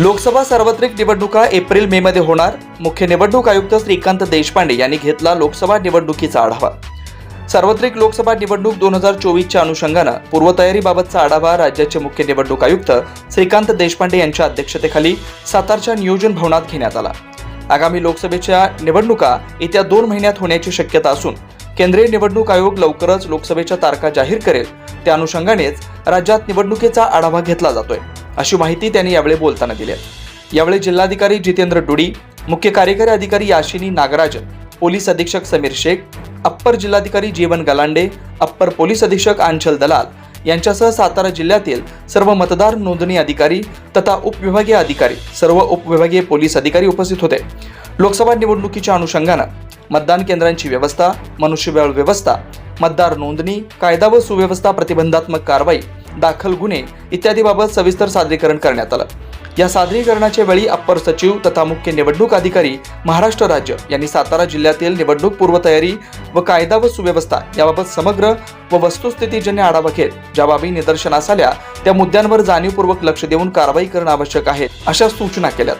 लोकसभा सार्वत्रिक निवडणुका April May मध्ये होणार. मुख्य निवडणूक आयुक्त श्रीकांत देशपांडे यांनी घेतला लोकसभा निवडणुकीचा आढावा. सार्वत्रिक लोकसभा निवडणूक दोन हजार चोवीसच्या अनुषंगानं पूर्वतयारीबाबतचा आढावा राज्याचे मुख्य निवडणूक आयुक्त श्रीकांत देशपांडे यांच्या अध्यक्षतेखाली सातारच्या नियोजन भवनात घेण्यात आला. आगामी लोकसभेच्या निवडणुका येत्या दोन महिन्यात होण्याची शक्यता असून केंद्रीय निवडणूक आयोग लवकरच लोकसभेच्या तारखा जाहीर करेल. त्या अनुषंगानेच राज्यात निवडणुकीचा आढावा घेतला जातोय. अशी माहिती त्यांनी यावेळी बोलताना दिली आहे. यावेळी जिल्हाधिकारी जितेंद्र डुडी मुख्य कार्यकारी अधिकारी याशिनी नागराजन पोलीस अधीक्षक समीर शेख अप्पर जिल्हाधिकारी जीवन गलांडे अप्पर पोलीस अधीक्षक आंचल दलाल यांच्यासह सातारा जिल्ह्यातील सर्व मतदार नोंदणी अधिकारी तथा उपविभागीय अधिकारी सर्व उपविभागीय पोलीस अधिकारी उपस्थित होते. लोकसभा निवडणुकीच्या अनुषंगानं मतदान केंद्रांची व्यवस्था मनुष्यबळ व्यवस्था मतदार नोंदणी कायदा व सुव्यवस्था प्रतिबंधात्मक कारवाई दाखल गुन्हे इत्यादीबाबत सविस्तर सादरीकरण करण्यात आलं. या सादरीकरणाच्या वेळी अप्पर सचिव तथा मुख्य निवडणूक अधिकारी महाराष्ट्र राज्य यांनी सातारा जिल्ह्यातील निवडणूक पूर्वतयारी व कायदा व सुव्यवस्था याबाबत समग्र व वस्तुस्थितीजन्य आढावा घेत ज्या बाबी निदर्शनास आल्या त्या मुद्द्यांवर जाणीवपूर्वक लक्ष देऊन कारवाई करणं आवश्यक आहे अशा सूचना केल्यात.